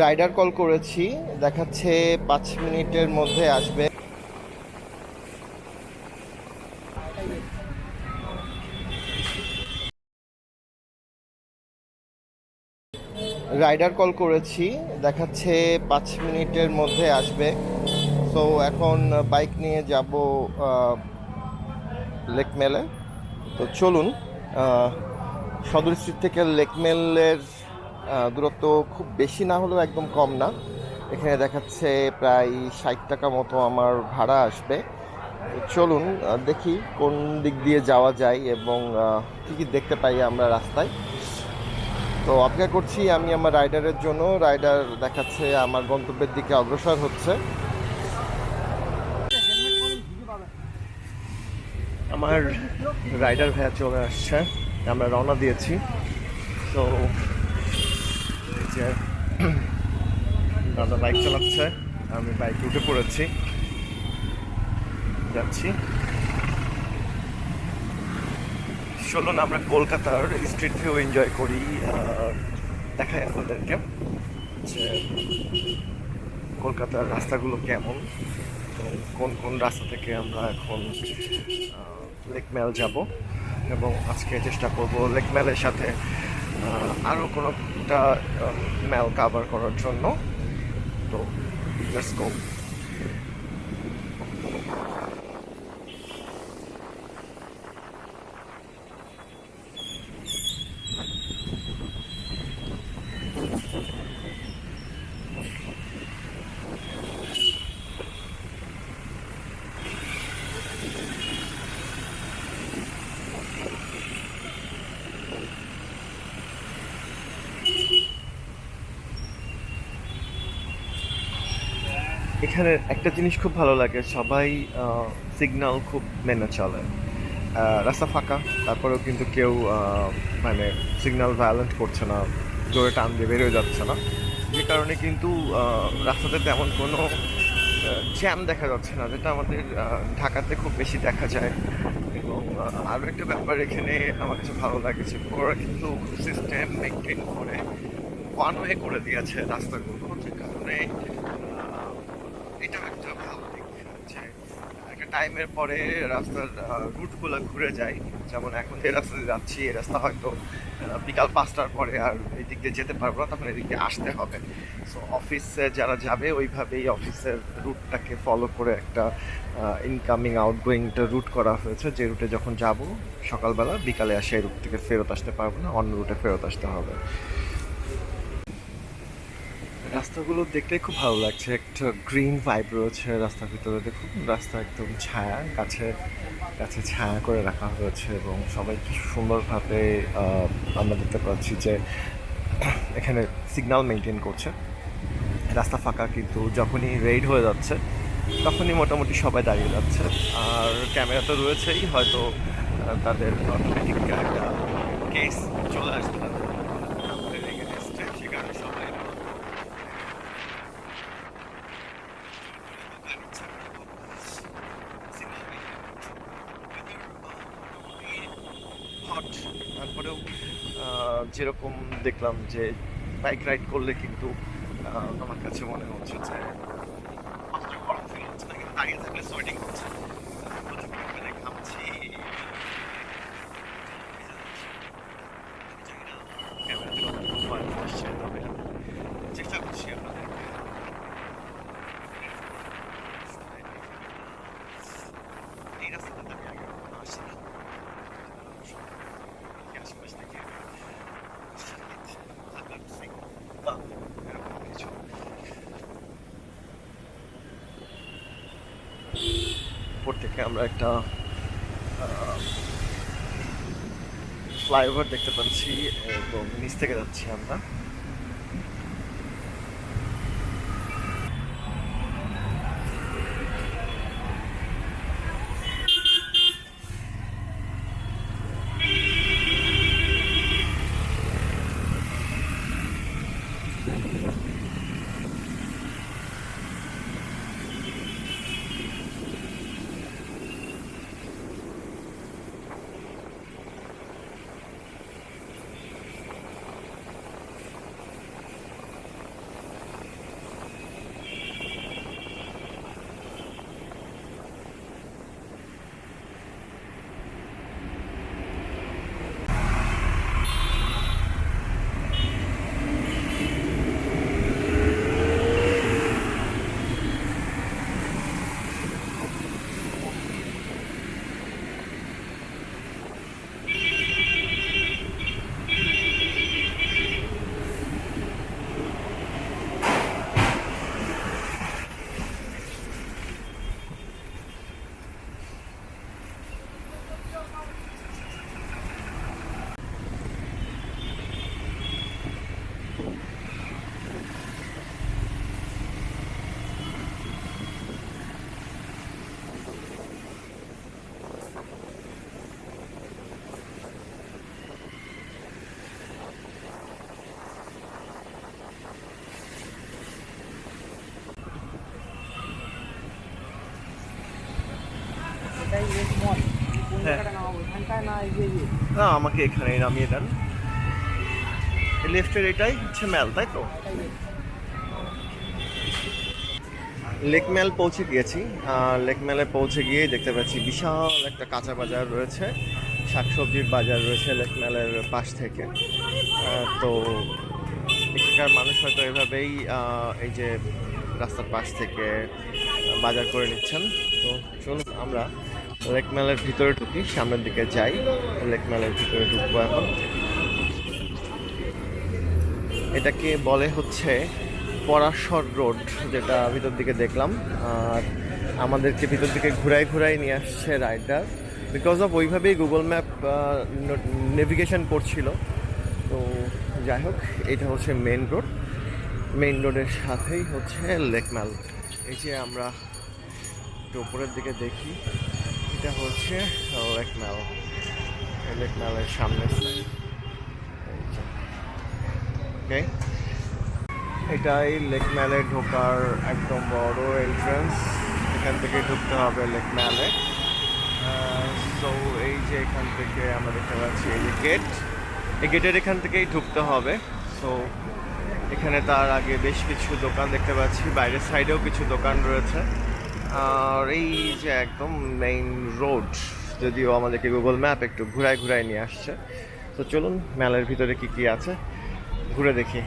Rider call করেছি, দেখাচ্ছে পাঁচ মিনিটের মধ্যে আসবে। রাইডার কল করেছি, দেখাচ্ছে পাঁচ মিনিটের মধ্যে আসবে। সো এখন বাইক নিয়ে যাব লেকমেলে তো চলুন সদর স্ট্রিট থেকে লেকমেলের দূরত্ব খুব বেশি না হলেও একদম কম না। এখানে দেখাচ্ছে প্রায় ষাট টাকা মতো আমার ভাড়া আসবে। চলুন দেখি কোন দিক দিয়ে যাওয়া যায় এবং কী কী দেখতে পাই আমরা রাস্তায়। তো অপেক্ষা করছি আমি আমার রাইডারের জন্য। রাইডার দেখাচ্ছে আমার গন্তব্যের দিকে অগ্রসর হচ্ছে। আমার রাইডার ভাইয়া চলে আসছে আমরা রওনা দিয়েছি। তো দাদা বাইক চালাচ্ছে, আমি বাইক উঠে পড়েছি। যাচ্ছি। চলুন আমরা কলকাতার স্ট্রিট ভিউ এনজয় করি। দেখাই আপনাদেরকে যে কলকাতার রাস্তাগুলো কেমন কোন কোন রাস্তা থেকে আমরা এখন লেক মেল যাব, এবং আজকে চেষ্টা করব লেক মেলের সাথে আরও কোনো একটা মেল কাভার করার জন্য। তো লেটস গো এখানে একটা জিনিস খুব ভালো লাগে, সবাই সিগন্যাল খুব মেনে চলে। রাস্তা ফাঁকা, তারপরেও কিন্তু কেউ মানে সিগন্যাল ভায়োলেন্ট করছে না, জোরে টান দিয়ে বেরোয় যাচ্ছে না। যে কারণে কিন্তু রাস্তাতে তেমন কোনো জ্যাম দেখা যাচ্ছে না, যেটা আমাদের ঢাকাতে খুব বেশি দেখা যায়। এবং আরও একটা ব্যাপার এখানে আমার কাছে ভালো লাগেছে ওরা কিন্তু সিস্টেম মেনটেন করে ওয়ান ওয়ে করে দিয়েছে রাস্তাগুলো, যে কারণে আহ, এটা একটা ভালো দিক যে একটা টাইমের পরে রাস্তার রুটগুলো ঘুরে যায় যেমন এখন যে রাস্তা দিয়ে যাচ্ছি, এই রাস্তা হয়তো বিকাল পাঁচটার পরে আর এই দিক দিয়ে যেতে পারব না, তখন এদিক আসতে হবে। সো অফিসে যারা যাবে, ওইভাবেই অফিসের রুটটাকে ফলো করে একটা ইনকামিং আউটগোয়িংটা রুট করা হয়েছে। যে রুটে যখন যাব সকালবেলা, বিকালে আসে এই রুট থেকে ফেরত আসতে পারব না, অন্য রুটে ফেরত আসতে হবে। রাস্তাগুলো দেখতে খুব ভালো লাগছে। একটা গ্রিন ভাইব রয়েছে রাস্তার ভিতরে। দেখুন, রাস্তা একদম ছায়া, গাছে গাছে ছায়া করে রাখা হয়েছে এবং সবাই কি সুন্দরভাবে আমরা দেখতে পাচ্ছি যে এখানে সিগন্যাল মেনটেন করছে। রাস্তা ফাঁকা কিন্তু যখনই রেড হয়ে যাচ্ছে, তখনই মোটামুটি সবাই দাঁড়িয়ে যাচ্ছে। আর ক্যামেরা তো রয়েছেই, হয়তো তাদের অটোমেটিক একটা কেস চলে আসবে তাদের আমাদের against এ, সে কারণে সবাই হট তারপরেও যেরকম দেখলাম যে বাইক রাইড করলে কিন্তু আমার কাছে মনে হচ্ছে যে আগে থাকলে সোয়েটিং হচ্ছে প্রচুর পরিমাণে ঘামছি জানি না ক্যামেরাতে কতটুকু ভয়েস আসছে তবে আমি চেষ্টা করছি আপনাদেরকে এই রাস্তাটা আমি আগে কখনো আসিনি আশেপাশ থেকে হাজার সিং বা এরকম কিছু উপর আমরা একটা ফ্লাইওভার দেখতে পাচ্ছি এবং নিচ থেকে যাচ্ছি আমরা। না এই যে ইয়ে না আমাকে এখানেই নামিয়ে দেন। লেফটের এটাই হচ্ছে ম্যাল তাই তো? এটাই রে। লেক ম্যাল পৌঁছে গিয়েছি। আর লেক ম্যালে পৌঁছে গিয়ে দেখতে পাচ্ছি বিশাল একটা কাঁচা বাজার রয়েছে। শাকসবজির বাজার রয়েছে লেক ম্যালের পাশ থেকে। তো এখানকার মানুষ হয়তো এভাবেই এই যে রাস্তার পাশ থেকে বাজার করে নিচ্ছেন। তো চলুন আমরা লেক ম্যালের ভিতরে ঢুকি, সামনের দিকে যাই লেক ম্যালের ভিতরে ঢুকবো এখন। এটাকে বলে হচ্ছে পরাশর রোড, যেটা ভিতর দিকে দেখলাম। আর আমাদেরকে ভিতর দিকে ঘুরাই ঘুরাই নিয়ে আসছে রাইডার। বিকজ অফ ওইভাবেই গুগল ম্যাপ নেভিগেশন করছিল। তো যাই হোক এটা হচ্ছে মেন রোড মেইন রোডের সাথেই হচ্ছে লেকম্যাল এই যে আমরা একটু উপরের দিকে দেখি। এটা হচ্ছে লেকম্যাল লেকম্যালের সামনে। ওকে এটাই লেক ম্যালে ঢোকার একদম বড় এন্ট্রান্স এখান থেকে ঢুকতে হবে লেক ম্যালে। সো এই যে এখান থেকে আমরা দেখতে পাচ্ছি এই যে গেট এই গেটের এখান থেকেই ঢুকতে হবে। সো এখানে তার আগে বেশ কিছু দোকান দেখতে পাচ্ছি। বাইরের সাইডেও কিছু দোকান রয়েছে। আর এই যে একদম মেইন রোড যদিও আমাদেরকে গুগল ম্যাপ একটু ঘুরায় ঘুরায় নিয়ে আসছে। তো চলুন, মেলার ভিতরে কি কি আছে, ঘুরে দেখি।